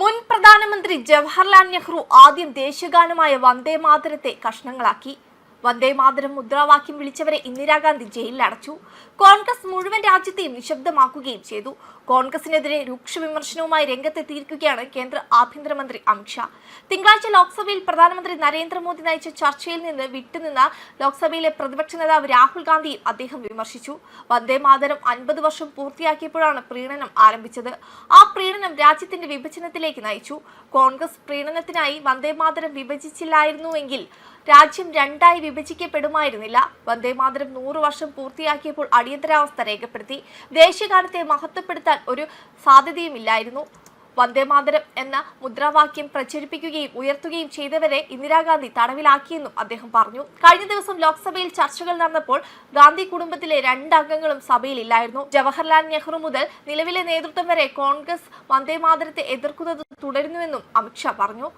മുൻ പ്രധാനമന്ത്രി ജവഹർലാൽ നെഹ്റു ആദ്യം ദേശീയഗാനമായ വന്ദേ മാതരത്തെ കഷ്ണങ്ങളാക്കി. വന്ദേ മാതരം മുദ്രാവാക്യം വിളിച്ചവരെ ഇന്ദിരാഗാന്ധി ജയിലിൽ അടച്ചു കോൺഗ്രസ് മുഴുവൻ രാജ്യത്തെയും നിശബ്ദമാക്കുകയും ചെയ്തു. കോൺഗ്രസിനെതിരെ രൂക്ഷ വിമർശനവുമായി രംഗത്തെത്തിയിരിക്കുകയാണ് കേന്ദ്ര ആഭ്യന്തരമന്ത്രി അമിത്ഷാ തിങ്കളാഴ്ച ലോക്സഭയിൽ പ്രധാനമന്ത്രി നരേന്ദ്രമോദി നയിച്ച ചർച്ചയിൽ നിന്ന് വിട്ടുനിന്ന ലോക്സഭയിലെ പ്രതിപക്ഷ നേതാവ് രാഹുൽ ഗാന്ധിയും അദ്ദേഹം വിമർശിച്ചു. വന്ദേ മാതരം അൻപത് വർഷം പൂർത്തിയാക്കിയപ്പോഴാണ് പ്രീണനം ആരംഭിച്ചത്. ആ പ്രീണനം രാജ്യത്തിന്റെ വിഭജനത്തിലേക്ക് നയിച്ചു. കോൺഗ്രസ് പ്രീണനത്തിനായി വന്ദേ മാതരം വിഭജിച്ചില്ലായിരുന്നുവെങ്കിൽ രാജ്യം രണ്ടായി വിഭജിക്കപ്പെടുമായിരുന്നില്ല. വന്ദേ മാതരം നൂറ് വർഷം പൂർത്തിയാക്കിയപ്പോൾ അടിയന്തരാവസ്ഥ രേഖപ്പെടുത്തി. ദേശീയഗാനത്തെ മഹത്വപ്പെടുത്താൻ ഒരു സാധ്യതയുമില്ലായിരുന്നു. വന്ദേമാതരം എന്ന മുദ്രാവാക്യം പ്രചരിപ്പിക്കുകയും ഉയർത്തുകയും ചെയ്തവരെ ഇന്ദിരാഗാന്ധി തടവിലാക്കിയെന്നും അദ്ദേഹം പറഞ്ഞു. കഴിഞ്ഞ ദിവസം ലോക്സഭയിൽ ചർച്ചകൾ നടന്നപ്പോൾ ഗാന്ധി കുടുംബത്തിലെ രണ്ട് അംഗങ്ങളും സഭയിലില്ലായിരുന്നു. ജവഹർലാൽ നെഹ്റു മുതൽ നിലവിലെ നേതൃത്വം വരെ കോൺഗ്രസ് വന്ദേമാതരത്തെ എതിർക്കുന്നത് തുടരുന്നുവെന്നും അമിത്ഷാ പറഞ്ഞു.